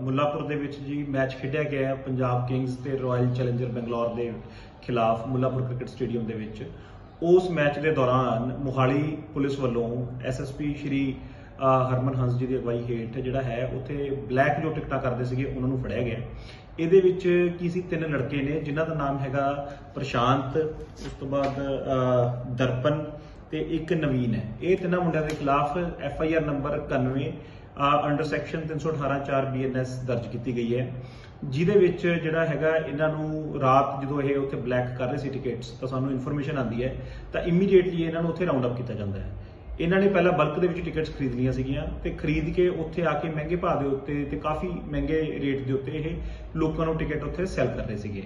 ਮੁੱਲਾਪੁਰ ਦੇ ਵਿੱਚ ਜੀ ਮੈਚ ਖੇਡਿਆ ਗਿਆ ਪੰਜਾਬ ਕਿੰਗਸ ਤੇ ਰਾਇਲ ਚੈਲੰਜਰ ਬੰਗਲੌਰ ਦੇ ਖਿਲਾਫ ਮੁੱਲਾਪੁਰ ਕ੍ਰਿਕਟ ਸਟੇਡੀਅਮ ਦੇ ਵਿੱਚ। ਉਸ ਮੈਚ ਦੇ ਦੌਰਾਨ ਮੋਹਾਲੀ ਪੁਲਿਸ ਵੱਲੋਂ ਐਸਐਸਪੀ ਸ਼੍ਰੀ ਹਰਮਨ ਹੰਸ ਜੀ ਦੀ ਅਗਵਾਈ ਹੇਠ ਜਿਹੜਾ ਹੈ ਉੱਥੇ ਬਲੈਕ ਜੋ ਟਿਕਟਾਂ ਕਰਦੇ ਸੀਗੇ ਉਹਨਾਂ ਨੂੰ ਫੜਿਆ ਗਿਆ। ਇਹਦੇ ਵਿੱਚ ਕੀ ਸੀ? ਤਿੰਨ ਲੜਕੇ ਨੇ ਜਿਨ੍ਹਾਂ ਦਾ ਨਾਮ ਹੈਗਾ ਪ੍ਰਸ਼ਾਂਤ ਉਸ ਤੋਂ ਬਾਅਦ ਅ, ਦਰਪਨ ਤੇ ਇੱਕ ਨਵੀਨ ਹੈ। ਇਹ ਤਿੰਨਾਂ ਮੁੰਡਿਆਂ ਦੇ ਖਿਲਾਫ F I R number 91 under section 318 4 BNS ਦਰਜ ਕੀਤੀ ਗਈ ਹੈ। ਜਿਹਦੇ ਵਿੱਚ ਜਿਹੜਾ ਹੈਗਾ ਇਹਨਾਂ ਨੂੰ ਰਾਤ ਜਦੋਂ ਇਹ ਉੱਥੇ ਬਲੈਕ ਕਰ ਰਹੇ ਸੀ ਟਿਕਟਸ ਤਾਂ ਸਾਨੂੰ ਇਨਫੋਰਮੇਸ਼ਨ ਆਉਂਦੀ ਹੈ, ਤਾਂ ਇਮੀਡੀਏਟਲੀ ਇਹਨਾਂ ਨੂੰ ਉੱਥੇ ਰਾਉਂਡ ਅਪ ਕੀਤਾ ਜਾਂਦਾ ਹੈ। ਇਹਨਾਂ ਨੇ ਪਹਿਲਾਂ ਬਲਕ ਦੇ ਵਿੱਚ ਟਿਕਟਸ ਖਰੀਦ ਲਈਆਂ ਸੀਗੀਆਂ ਤੇ ਖਰੀਦ ਕੇ ਉੱਥੇ ਆ ਕੇ ਮਹਿੰਗੇ ਭਾਅ ਦੇ ਉੱਤੇ ਤੇ ਕਾਫੀ ਮਹਿੰਗੇ ਰੇਟ ਦੇ ਉੱਤੇ ਇਹ ਲੋਕਾਂ ਨੂੰ ਟਿਕਟ ਉੱਥੇ ਸੈਲ ਕਰ ਰਹੇ ਸੀਗੇ।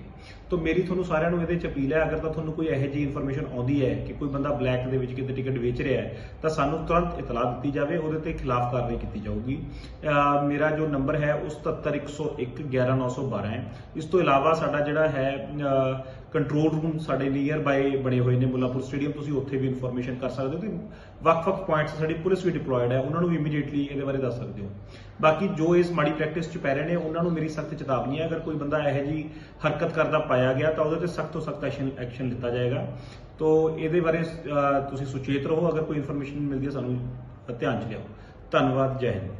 ਤੋਂ ਮੇਰੀ ਤੁਹਾਨੂੰ ਸਾਰਿਆਂ ਨੂੰ ਇਹਦੇ ਚ ਅਪੀਲ ਹੈ, ਅਗਰ ਤਾਂ ਤੁਹਾਨੂੰ ਕੋਈ ਇਹੋ ਜਿਹੀ ਇਨਫੋਰਮੇਸ਼ਨ ਆਉਂਦੀ ਹੈ ਕਿ ਕੋਈ ਬੰਦਾ ਬਲੈਕ ਦੇ ਵਿੱਚ ਕਿਤੇ ਟਿਕਟ ਵੇਚ ਰਿਹਾ ਹੈ, ਤਾਂ ਸਾਨੂੰ ਤੁਰੰਤ ਇਤਲਾਹ ਦਿੱਤੀ ਜਾਵੇ, ਉਹਦੇ ਤੇ ਖਿਲਾਫ ਕਾਰਵਾਈ ਕੀਤੀ ਜਾਊਗੀ। ਮੇਰਾ ਜੋ ਨੰਬਰ ਹੈ ਉਹ 77101 11912 ਹੈ। ਇਸ ਤੋਂ ਇਲਾਵਾ ਸਾਡਾ ਜਿਹੜਾ ਹੈ ਕੰਟਰੋਲ ਰੂਮ ਸਾਡੇ ਨੀਅਰ ਬਾਈ ਬਣੇ ਹੋਏ ਨੇ ਮੁੱਲਾਪੁਰ ਸਟੇਡੀਅਮ ਤੁਸੀਂ ਉੱਥੇ ਵੀ ਇਨਫੋਰਮੇਸ਼ਨ ਕਰ ਸਕਦੇ ਹੋ ਤੇ ਵੱਖ-ਵੱਖ ਪੁਆਇੰਟਸ ਸਾਡੀ ਪੁਲਿਸ ਵੀ ਡਿਪਲੋਇਡ ਹੈ, ਉਹਨਾਂ ਨੂੰ ਵੀ ਇਮੀਡੀਏਟਲੀ ਇਹਦੇ ਬਾਰੇ ਦੱਸ ਸਕਦੇ ਹੋ। ਬਾਕੀ ਜੋ ਇਸ ਮਾੜੀ ਪ੍ਰੈਕਟਿਸ ਚ ਪੈ ਰਹੇ ਨੇ, ਉਹਨਾਂ ਨੂੰ ਮੇਰੀ ਸਖਤ ਚੇਤਾਵਨੀ ਹੈ, ਅਗਰ ਕੋਈ ਬੰਦਾ ਇਹੋ ਜੀ ਹਰਕਤ ਕਰਦਾ ਪਾਇਆ ਗਿਆ ਤਾਂ ਉਹਦੇ ਤੇ ਸਖਤ ਤੋਂ ਸਖਤ ਐਕਸ਼ਨ ਐਕਸ਼ਨ ਲਿੱਤਾ ਜਾਏਗਾ। ਤੋਂ ਇਹਦੇ ਬਾਰੇ ਤੁਸੀਂ ਸੁਚੇਤ ਰਹੋ, ਅਗਰ ਕੋਈ ਇਨਫੋਰਮੇਸ਼ਨ ਮਿਲਦੀ ਹੈ, ਸਾਨੂੰ ਧਿਆਨ ਚ ਲਿਆਓ। ਧੰਨਵਾਦ, ਜੈ ਹਿੰਦ।